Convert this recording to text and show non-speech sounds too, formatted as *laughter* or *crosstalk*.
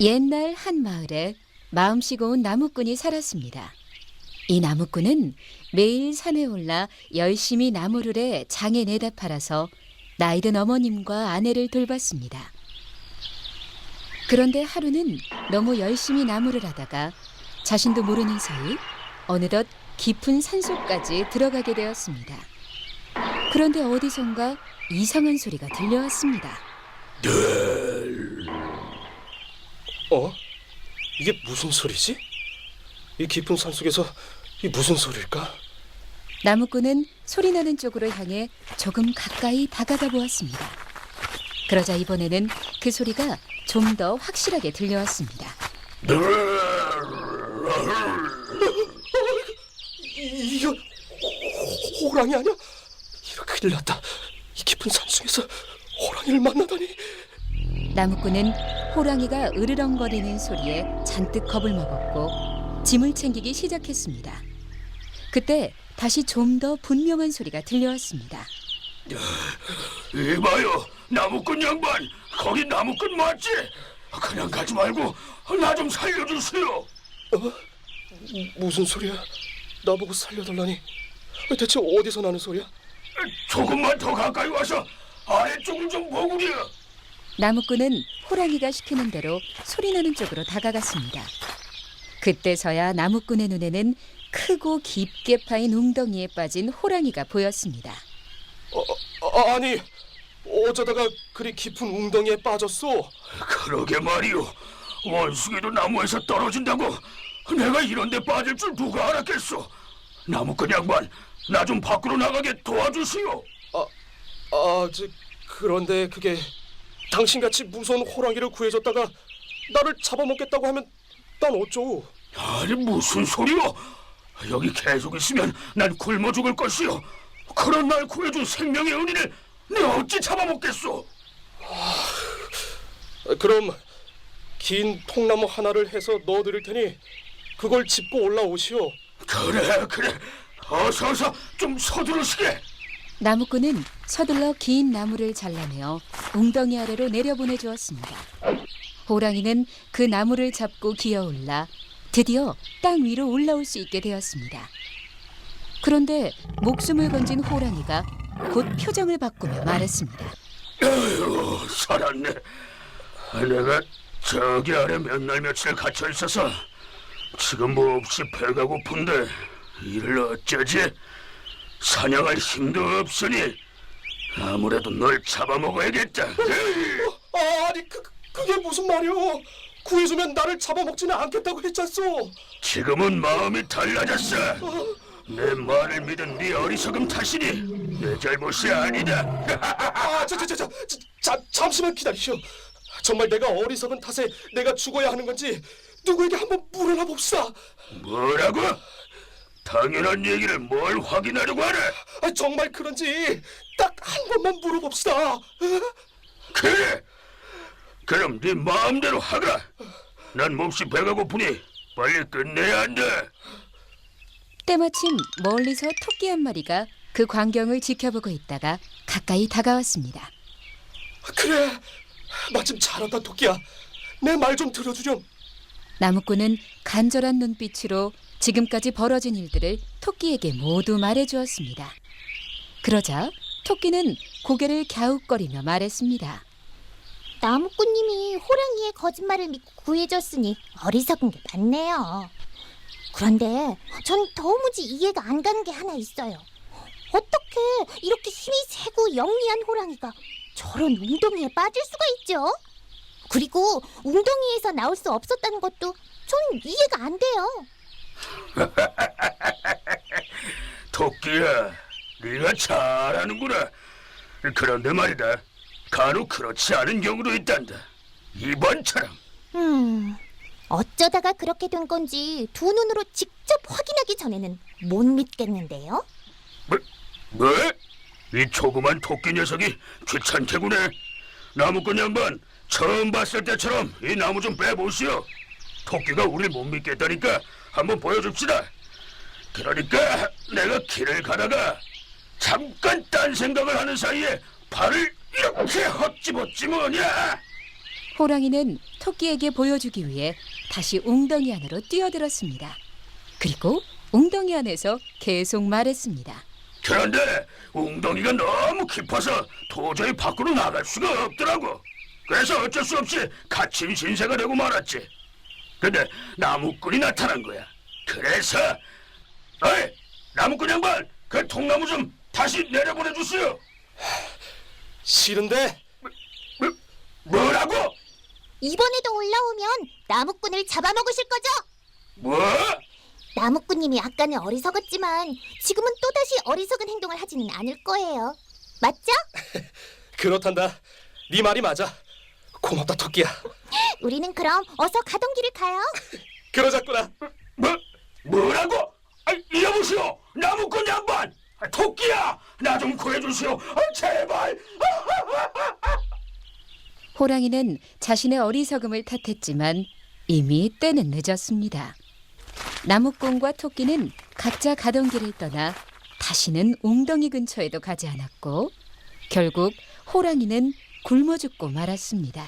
옛날 한 마을에 마음씨 고운 나무꾼이 살았습니다. 이 나무꾼은 매일 산에 올라 열심히 나무를 해 장에 내다 팔아서 나이든 어머님과 아내를 돌봤습니다. 그런데 하루는 너무 열심히 나무를 하다가 자신도 모르는 사이 어느덧 깊은 산속까지 들어가게 되었습니다. 그런데 어디선가 이상한 소리가 들려왔습니다. 어? 이게 무슨 소리지? 이 깊은 산속에서 이 무슨 소리일까? 나무꾼은 소리 나는 쪽으로 향해 조금 가까이 다가가 보았습니다. 그러자 이번에는 그 소리가 좀 더 확실하게 들려왔습니다. 이- 이거 호- 호랑이 아니야? 이거 큰일 났다. 이 깊은 산속에서 호랑이를 만나다니. 나무꾼은 호랑이가 으르렁거리는 소리에 잔뜩 겁을 먹었고 짐을 챙기기 시작했습니다. 그때 다시 좀 더 분명한 소리가 들려왔습니다. 이봐요, 나무꾼 양반, 거기 나무꾼 맞지? 그냥 가지 말고 나 좀 살려주세요. 무슨 소리야? 나보고 살려달라니. 대체 어디서 나는 소리야? 조금만 더 가까이 와서 아래쪽을 좀 보구려. 나무꾼은 호랑이가 시키는 대로 소리나는 쪽으로 다가갔습니다. 그때서야 나무꾼의 눈에는 크고 깊게 파인 웅덩이에 빠진 호랑이가 보였습니다. 아, 아니 어쩌다가 그리 깊은 웅덩이에 빠졌어? 그러게 말이오. 원숭이도 나무에서 떨어진다고 내가 이런 데 빠질 줄 누가 알았겠소. 나무꾼 양반, 나 좀 밖으로 나가게 도와주시오. 아, 저, 그런데 그게 당신같이 무서운 호랑이를 구해줬다가 나를 잡아먹겠다고 하면 난 어쩌오? 아니 무슨 소리요? 여기 계속 있으면 난 굶어 죽을 것이오. 그런 날 구해준 생명의 은인을 내가 어찌 잡아먹겠소? 그럼 긴 통나무 하나를 해서 넣어드릴 테니 그걸 짚고 올라오시오. 그래 그래 어서 어서 좀 서두르시게. 나무꾼은 서둘러 긴 나무를 잘라내어 웅덩이 아래로 내려보내 주었습니다. 호랑이는 그 나무를 잡고 기어올라 드디어 땅 위로 올라올 수 있게 되었습니다. 그런데 목숨을 건진 호랑이가 곧 표정을 바꾸며 말했습니다. 아유 살았네. 내가 저기 아래 몇 날 며칠 갇혀 있어서 지금 몹시 배가 고픈데 이를 어쩌지? 사냥할 힘도 없으니 아무래도 널 잡아먹어야겠다. 아, 아니 그, 그게 무슨 말이오? 구해주면 나를 잡아먹지는 않겠다고 했잖소. 지금은 마음이 달라졌어. 내 말을 믿은 네 어리석음 탓이니 내 잘못이 아니다. 아, 저, 저, 저, 저, 저, 자, 잠시만 기다리시오. 정말 내가 어리석은 탓에 내가 죽어야 하는 건지 누구에게 한번 물어나 봅시다. 뭐라고? 당연한 얘기를 뭘 확인하려고 하래? 아, 정말 그런지 딱 한 번만 물어봅시다. 어? 그래. 그럼 네 마음대로 하라. 난 몹시 배가 고프니 빨리 끝내야 한다. 때마침 멀리서 토끼 한 마리가 그 광경을 지켜보고 있다가 가까이 다가왔습니다. 그래, 마침 잘 왔다 토끼야. 내 말 좀 들어주렴. 나무꾼은 간절한 눈빛으로 지금까지 벌어진 일들을 토끼에게 모두 말해 주었습니다. 그러자 토끼는 고개를 갸웃거리며 말했습니다. 나무꾼님이 호랑이의 거짓말을 믿고 구해줬으니 어리석은 게 맞네요. 그런데 전 도무지 이해가 안 가는 게 하나 있어요. 어떻게 이렇게 힘이 세고 영리한 호랑이가 저런 웅덩이에 빠질 수가 있죠? 그리고 웅덩이에서 나올 수 없었다는 것도 전 이해가 안 돼요. *laughs* 토끼야, 네가 잘하는구나. 그런데 말이다. 간혹 그렇지 않은 경우도 있단다. 이번처럼. 음, 어쩌다가 그렇게 된 건지 두 눈으로 직접 확인하기 전에는 못 믿겠는데요. 뭐? 뭐? 이 조그만 토끼 녀석이 귀찮게구네. 나무꾼 양반, 처음 봤을 때처럼 이 나무 좀 빼보시오. 토끼가 우릴 못 믿겠다니까 한번 보여줍시다. 그러니까 내가 길을 가다가 잠깐 딴 생각을 하는 사이에 발을 이렇게 헛집었지 뭐냐. 호랑이는 토끼에게 보여주기 위해 다시 웅덩이 안으로 뛰어들었습니다. 그리고 웅덩이 안에서 계속 말했습니다. 그런데 웅덩이가 너무 깊어서 도저히 밖으로 나갈 수가 없더라고. 그래서 어쩔 수 없이 갇힌 신세가 되고 말았지. 근데 나무꾼이 나타난 거야. 그래서 어이 나무꾼 양반 그 통나무 좀 다시 내려보내 주시오. 싫은데 뭐, 뭐라고? 이번에도 올라오면 나무꾼을 잡아먹으실 거죠? 뭐? 나무꾼님이 아까는 어리석었지만 지금은 또다시 어리석은 행동을 하지는 않을 거예요. 맞죠? *laughs* 그렇단다. 네 말이 맞아. 고맙다 토끼야. 우리는 그럼 어서 가던 길을 가요. *laughs* 그러자꾸나. 뭐? 뭐라고? 아, 여보시오 나무꾼 양반 아, 토끼야 나 좀 구해주시오 아, 제발 *laughs* 호랑이는 자신의 어리석음을 탓했지만 이미 때는 늦었습니다. 나무꾼과 토끼는 각자 가던 길을 떠나 다시는 웅덩이 근처에도 가지 않았고 결국 호랑이는 굶어 죽고 말았습니다.